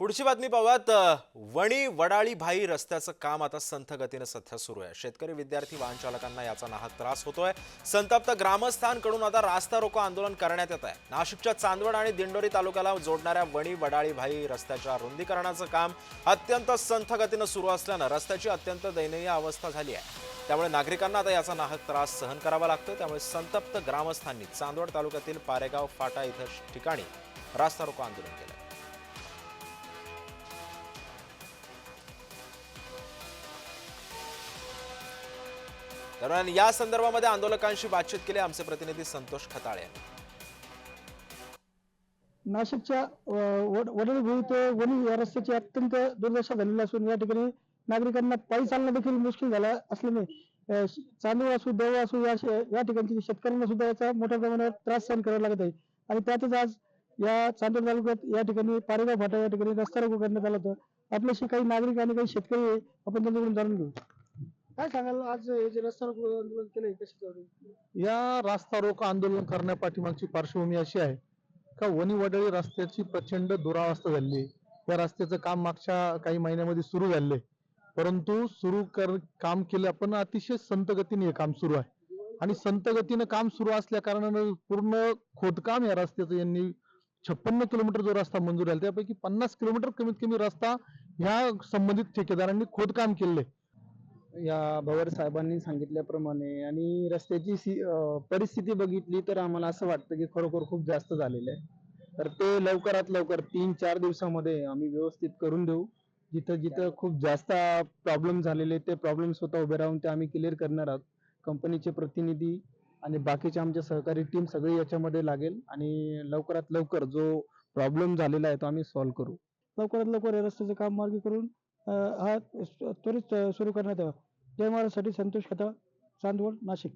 पुढची बातमी पाहूयात. वणी वडाळी भाई रस्त्याचं काम आता संथ गतीनं सध्या सुरू आहे. शेतकरी विद्यार्थी वाहन चालकांना याचा नाहक त्रास होतोय. संतप्त ग्रामस्थांकडून आता रास्ता रोको आंदोलन करण्यात येत आहे नाशिकच्या चांदवड आणि दिंडोरी तालुक्याला जोडणाऱ्या वणी वडाळी भाई रस्त्याच्या रुंदीकरणाचं काम अत्यंत संथ गतीनं सुरू असल्यानं रस्त्याची अत्यंत दयनीय अवस्था झाली आहे. त्यामुळे नागरिकांना आता याचा नाहक त्रास सहन करावा लागतो त्यामुळे संतप्त ग्रामस्थांनी चांदवड तालुक्यातील पारेगाव फाटा इथं ठिकाणी रास्ता रोको आंदोलन केलं दरम्यान या संदर्भामध्ये आंदोलकांशी बातचीत केली. आमचे प्रतिनिधी संतोष खताळे नाशिकच्या वडील ते वणी या रस्त्याची अत्यंत दुर्दशा झालेली असून या ठिकाणी नागरिकांना पायी चालणं देखील मुश्किल झालं असल्याने चांदूळ असू देव असू या या ठिकाणची शेतकऱ्यांना सुद्धा याचा मोठ्या प्रमाणात त्रास सहन करावा लागत आहे. आणि त्यातच आज या चांदूर तालुक्यात या ठिकाणी पारेगाव फाटा या ठिकाणी रस्ता रोको करण्यात आला होता. आपल्याशी काही नागरिक आणि काही शेतकरी आपण त्यांच्याकडून जाणून घेऊ. काय सांगाल? आज हे जे रस्ता रोको आंदोलन केलंय कशाच्यावर? या रास्ता रोको आंदोलन करण्यापाठीमागची पार्श्वभूमी अशी आहे का वणी वडळी रस्त्याची प्रचंड दुरावस्था झाली आहे. या रस्त्याचं काम मागच्या काही महिन्यामध्ये सुरू झाले परंतु सुरू कर काम केलं पण अतिशय संत गतीने हे काम सुरू आहे. आणि संत गतीनं काम सुरू असल्या कारणानं पूर्ण खोदकाम या रस्त्याचं यांनी छप्पन्न किलोमीटर जो रस्ता मंजूर झाला त्यापैकी पन्नास किलोमीटर कमीत कमी रस्ता ह्या संबंधित ठेकेदारांनी खोदकाम केले या भवर साहेबांनी सांगितल्याप्रमाणे आणि रस्त्याची सी- परिस्थिती बघितली तर आम्हाला असं वाटतं की खरोखर खूप जास्त झालेलं आहे. तर ते लवकरात लवकर तीन चार दिवसामध्ये आम्ही व्यवस्थित करून देऊ. जिथं जिथं खूप जास्त प्रॉब्लेम झालेले ते प्रॉब्लेम स्वतः उभे राहून ते आम्ही क्लिअर करणार आहोत. कंपनीचे प्रतिनिधी आणि बाकीचे आमच्या सहकारी टीम सगळी याच्यामध्ये लागेल आणि लवकरात लवकर जो प्रॉब्लेम झालेला आहे तो आम्ही सॉल्व्ह करू. लवकरात लवकर या रस्त्याचं काम मार्गी करून हा त्वरित सुरू करण्यात यावा. जय महाराजसाठी संतोष खता चांदवड नाशिक.